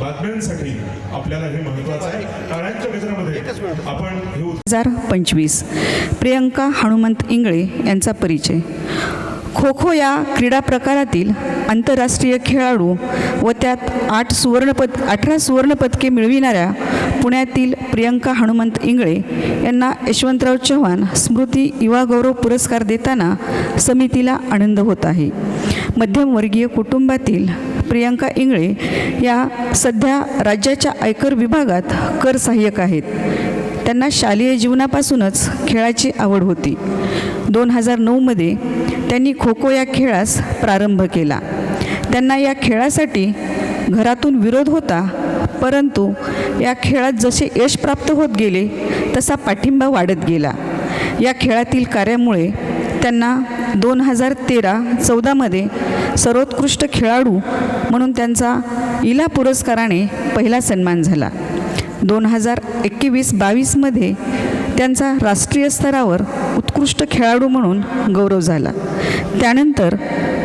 बातम्यांसाठी आपल्याला हे महत्वाचं आहे. गजरामध्ये आपण हे हजार पंचवीस. प्रियंका हनुमंत इंगळे यांचा परिचय. खो खो या क्रीडा प्रकारातील आंतरराष्ट्रीय खेळाडू व त्यात आठ सुवर्णपद अठरा सुवर्णपदके मिळविणाऱ्या पुण्यातील प्रियंका हनुमंत इंगळे यांना यशवंतराव चव्हाण स्मृती युवा गौरव पुरस्कार देताना समितीला आनंद होत आहे. मध्यमवर्गीय कुटुंबातील प्रियंका इंगळे या सध्या राज्याच्या आयकर विभागात कर सहाय्यक आहेत. त्यांना शालेय जीवनापासूनच खेळाची आवड होती. दोन हजार नऊमध्ये त्यांनी खो खो या खेळास प्रारंभ केला. त्यांना या खेळासाठी घरातून विरोध होता परंतु या खेळात जसे यश प्राप्त होत गेले तसा पाठिंबा वाढत गेला. या खेळातील कार्यामुळे त्यांना दोन हजार तेरा चौदामध्ये सर्वोत्कृष्ट खेळाडू म्हणून त्यांचा इला पुरस्काराने पहिला सन्मान झाला. दोन हजार एकवीस बावीसमध्ये त्यांचा राष्ट्रीय स्तरावर उत्कृष्ट खेळाडू म्हणून गौरव झाला. त्यानंतर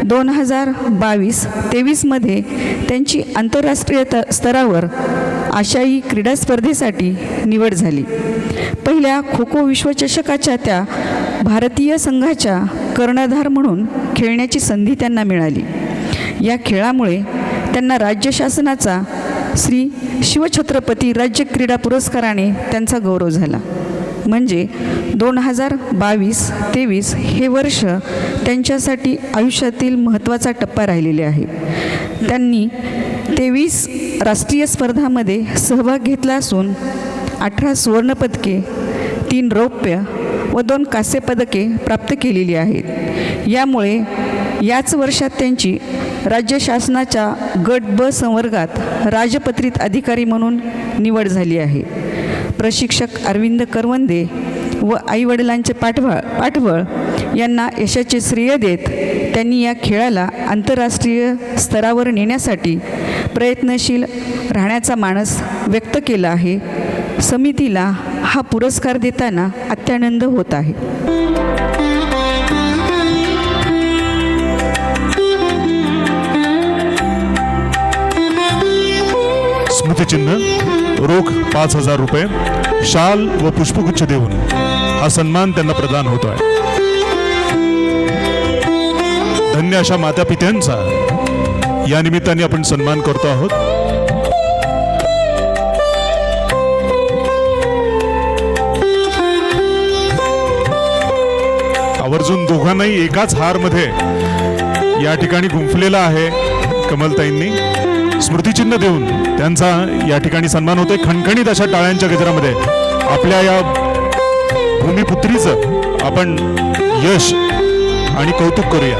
दोन हजार बावीस तेवीसमध्ये त्यांची आंतरराष्ट्रीय त स्तरावर आशियाई क्रीडा स्पर्धेसाठी निवड झाली. पहिल्या खो खो विश्वचषकाच्या त्या भारतीय संघाच्या कर्णधार म्हणून खेळण्याची संधी त्यांना मिळाली. या खेळामुळे त्यांना राज्य शासनाचा श्री शिवछत्रपती राज्य क्रीडा पुरस्काराने त्यांचा गौरव झाला. म्हणजे दोन हजार बावीस तेवीस हे वर्ष त्यांच्यासाठी आयुष्यातील महत्त्वाचा टप्पा राहिलेले आहे. त्यांनी तेवीस राष्ट्रीय स्पर्धामध्ये सहभाग घेतला असून अठरा सुवर्णपदके तीन रौप्य व दोन कास्यपदके प्राप्त केलेली आहेत. यामुळे याच वर्षात त्यांची राज्य शासनाच्या गट ब संवर्गात राजपत्रित अधिकारी म्हणून निवड झाली आहे. प्रशिक्षक अरविंद करवंदे व आईवडिलांचे पाठबळ पाठबळ यांना यशाचे श्रेय देत त्यांनी या खेळाला आंतरराष्ट्रीय स्तरावर नेण्यासाठी प्रयत्नशील राहण्याचा मानस व्यक्त केला आहे. समितीला हा पुरस्कार देताना अत्यानंद होत आहे. स्मृतिचिन्ह रोख पाच हजार रुपये शाल व पुष्पगुच्छ देऊन हा सन्मान त्यांना प्रदान होतो आहे धन्य अशा माता पित्यांचा या निमित्ताने आपण सन्मान करतो आहोत. आवर्जून दोघांनाही एकाच हारमध्ये या ठिकाणी गुंफलेला आहे कमलताईंनी. स्मृतिचिन्ह देऊन त्यांचा या ठिकाणी सन्मान होतोय. खणखणीत अशा टाळ्यांच्या गजरामध्ये आपल्या या भूमिपुत्रीचं आपण यश आणि कौतुक करूया.